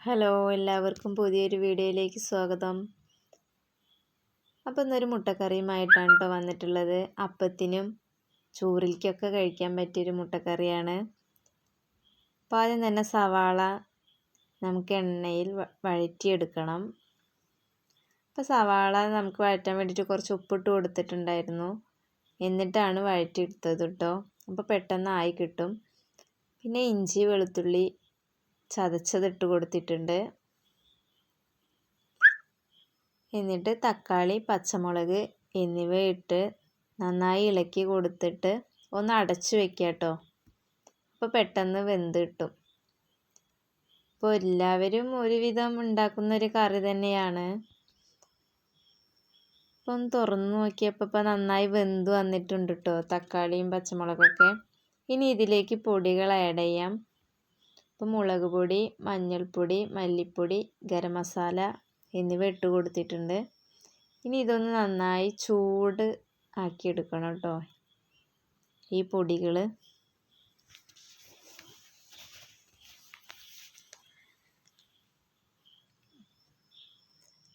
Hello എല്ലാവർക്കും പുതിയൊരു വീഡിയോയിലേക്ക് സ്വാഗതം. അപ്പോൾ ഇന്നൊരു മുട്ടക്കറിയുമായിട്ടാണ് കേട്ടോ വന്നിട്ടുള്ളത്. അപ്പത്തിനും ചൂറിലേക്കൊക്കെ കഴിക്കാൻ പറ്റിയൊരു മുട്ടക്കറിയാണ്. അപ്പോൾ ആദ്യം തന്നെ സവാള നമുക്ക് എണ്ണയിൽ വഴറ്റിയെടുക്കണം. അപ്പോൾ സവാള നമുക്ക് വഴറ്റാൻ വേണ്ടിയിട്ട് കുറച്ച് ഉപ്പിട്ട് കൊടുത്തിട്ടുണ്ടായിരുന്നു. എന്നിട്ടാണ് വഴറ്റിയെടുത്തത് കേട്ടോ അപ്പോൾ പെട്ടെന്ന് ആയി കിട്ടും. പിന്നെ ഇഞ്ചി വെളുത്തുള്ളി ചതച്ചതിട്ട് കൊടുത്തിട്ടുണ്ട്. എന്നിട്ട് തക്കാളി പച്ചമുളക് എന്നിവ ഇട്ട് നന്നായി ഇളക്കി കൊടുത്തിട്ട് ഒന്ന് അടച്ചു വെക്കുക കേട്ടോ. അപ്പോൾ പെട്ടെന്ന് വെന്ത് കിട്ടും. ഇപ്പോൾ എല്ലാവരും ഒരുവിധം ഉണ്ടാക്കുന്ന ഒരു കറി തന്നെയാണ്. ഇപ്പം ഒന്ന് തുറന്നു നോക്കിയപ്പോൾ ഇപ്പം നന്നായി വെന്ത് വന്നിട്ടുണ്ട് കേട്ടോ തക്കാളിയും പച്ചമുളകൊക്കെ. ഇനി ഇതിലേക്ക് പൊടികൾ ആഡ് ചെയ്യാം. ഇപ്പം മുളക് പൊടി മഞ്ഞൾപ്പൊടി മല്ലിപ്പൊടി ഗരം മസാല എന്നിവ ഇട്ട് കൊടുത്തിട്ടുണ്ട്. ഇനി ഇതൊന്ന് നന്നായി ചൂട് ആക്കിയെടുക്കണം കേട്ടോ ഈ പൊടികൾ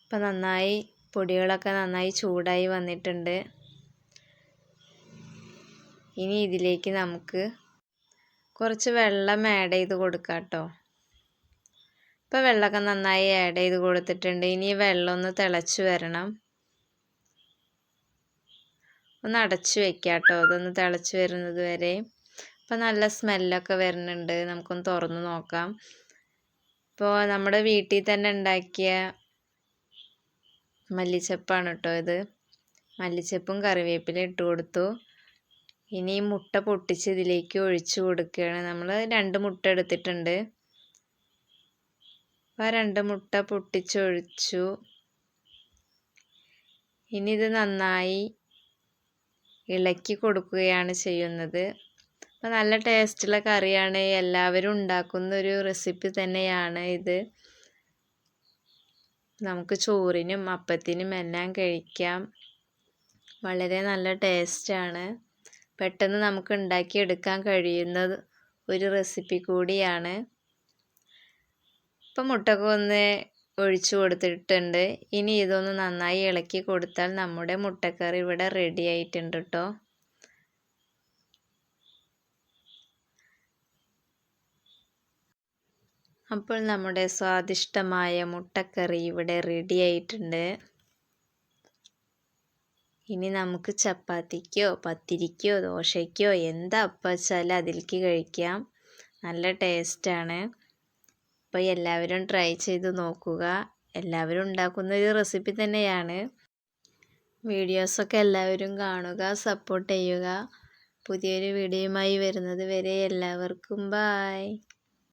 ഇപ്പം നന്നായി പൊടികളൊക്കെ നന്നായി ചൂടായി വന്നിട്ടുണ്ട്. ഇനി ഇതിലേക്ക് നമുക്ക് കുറച്ച് വെള്ളം ആഡ് ചെയ്ത് കൊടുക്കാം കേട്ടോ ഇപ്പോൾ വെള്ളമൊക്കെ നന്നായി ആഡ് ചെയ്ത് കൊടുത്തിട്ടുണ്ട്. ഇനി വെള്ളം ഒന്ന് തിളച്ച് വരണം. ഒന്ന് അടച്ചു വെക്കാം കേട്ടോ അതൊന്ന് തിളച്ച് വരുന്നത് വരെ. ഇപ്പോൾ നല്ല സ്മെല്ലൊക്കെ വരുന്നുണ്ട്. നമുക്കൊന്ന് തുറന്ന് നോക്കാം. ഇപ്പോൾ നമ്മുടെ വീട്ടിൽ തന്നെ ഉണ്ടാക്കിയ മല്ലിച്ചപ്പാണ് കേട്ടോ ഇത്. മല്ലിച്ചപ്പും കറിവേപ്പിലയും ഇട്ട് കൊടുത്തു. ഇനി മുട്ട പൊട്ടിച്ച് ഇതിലേക്ക് ഒഴിച്ചു കൊടുക്കുകയാണ്. നമ്മൾ രണ്ട് മുട്ട എടുത്തിട്ടുണ്ട്. അപ്പോൾ രണ്ട് മുട്ട പൊട്ടിച്ചൊഴിച്ചു ഇനി ഇത് നന്നായി ഇളക്കി കൊടുക്കുകയാണ് ചെയ്യുന്നത്. അപ്പോൾ നല്ല ടേസ്റ്റുള്ള കറിയാണ്. എല്ലാവരും ഉണ്ടാക്കുന്ന ഒരു റെസിപ്പി തന്നെയാണ് ഇത്. നമുക്ക് ചോറിനും അപ്പത്തിനും എല്ലാം കഴിക്കാം. വളരെ നല്ല ടേസ്റ്റാണ്. പെട്ടെന്ന് നമുക്ക് ഉണ്ടാക്കിയെടുക്കാൻ കഴിയുന്ന ഒരു റെസിപ്പി കൂടിയാണ്. ഇപ്പം മുട്ടക്കൊന്ന് ഒഴിച്ചു കൊടുത്തിട്ടുണ്ട്. ഇനി ഇതൊന്ന് നന്നായി ഇളക്കി കൊടുത്താൽ നമ്മുടെ മുട്ടക്കറി ഇവിടെ റെഡി ആയിട്ടുണ്ട് കേട്ടോ അപ്പോൾ നമ്മുടെ സ്വാദിഷ്ടമായ മുട്ടക്കറി ഇവിടെ റെഡി ആയിട്ടുണ്ട്. ഇനി നമുക്ക് ചപ്പാത്തിക്കോ പത്തിരിക്കോ ദോശയ്ക്കോ എന്താ അപ്പം വെച്ചാലും അതിലേക്ക് കഴിക്കാം. നല്ല ടേസ്റ്റാണ് അപ്പോൾ എല്ലാവരും ട്രൈ ചെയ്ത് നോക്കുക. എല്ലാവരും ഉണ്ടാക്കുന്ന ഒരു റെസിപ്പി തന്നെയാണ്. വീഡിയോസൊക്കെ എല്ലാവരും കാണുക സപ്പോർട്ട് ചെയ്യുക. പുതിയൊരു വീഡിയോയുമായി വരുന്നത് വരെ എല്ലാവർക്കും ബായ്